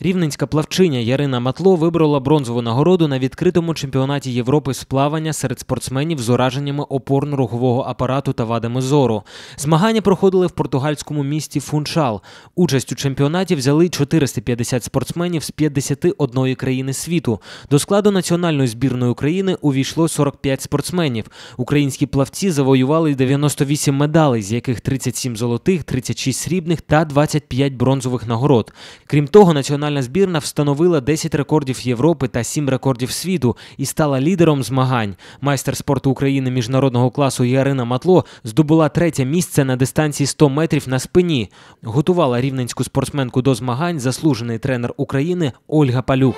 Рівненська плавчиня Ярина Матло виборола бронзову нагороду на відкритому чемпіонаті Європи з плавання серед спортсменів з ураженнями опорно-рухового апарату та вадами зору. Змагання проходили в португальському місті Фуншал. Участь у чемпіонаті взяли 450 спортсменів з 51 країни світу. До складу національної збірної України увійшло 45 спортсменів. Українські плавці завоювали 98 медалей, з яких 37 золотих, 36 срібних та 25 бронзових нагород. Крім того, національна збірна встановила 10 рекордів Європи та 7 рекордів світу і стала лідером змагань. Майстер спорту України міжнародного класу Ярина Матло здобула третє місце на дистанції 100 метрів на спині. Готувала рівненську спортсменку до змагань заслужений тренер України Ольга Палюх.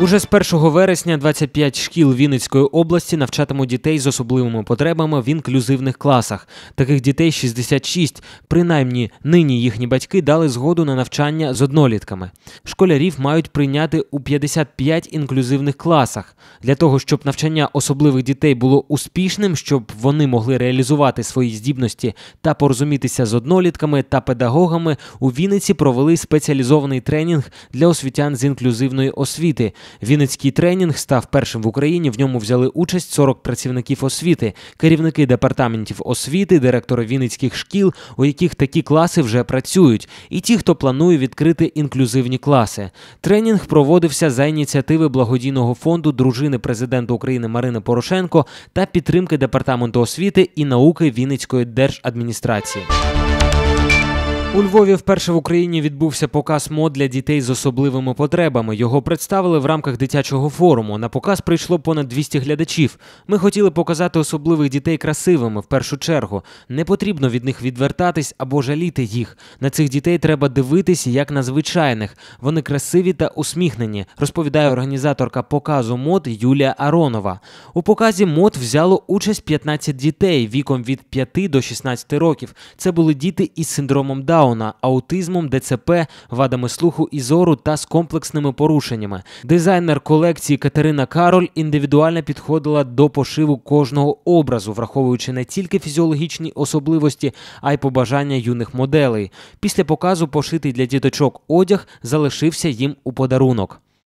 Уже з 1 вересня 25 шкіл Вінницької області навчатимуть дітей з особливими потребами в інклюзивних класах. Таких дітей 66. Принаймні, нині їхні батьки дали згоду на навчання з однолітками. Школярів мають прийняти у 55 інклюзивних класах. Для того, щоб навчання особливих дітей було успішним, щоб вони могли реалізувати свої здібності та порозумітися з однолітками та педагогами, у Вінниці провели спеціалізований тренінг для освітян з інклюзивної освіти. Вінницький тренінг став першим в Україні. В ньому взяли участь 40 працівників освіти, керівники департаментів освіти, директори вінницьких шкіл, у яких такі класи вже працюють, і ті, хто планує відкрити інклюзивні класи. Тренінг проводився за ініціативи благодійного фонду дружини президента України Марини Порошенко та підтримки департаменту освіти і науки Вінницької держадміністрації. У Львові вперше в Україні відбувся показ мод для дітей з особливими потребами. Його представили в рамках дитячого форуму. На показ прийшло понад 200 глядачів. Ми хотіли показати особливих дітей красивими в першу чергу. Не потрібно від них відвертатись або жаліти їх. На цих дітей треба дивитись як на звичайних. Вони красиві та усміхнені, розповідає організаторка показу мод Юлія Аронова. У показі мод взяло участь 15 дітей віком від 5 до 16 років. Це були діти із синдромом Дауна. Дауна, аутизмом, ДЦП, вадами слуху і зору та з комплексними порушеннями. Дизайнер колекції Катерина Кароль індивідуально підходила до пошиву кожного образу, враховуючи не тільки фізіологічні особливості, а й побажання юних моделей. Після показу пошитий для діточок одяг залишився їм у подарунок.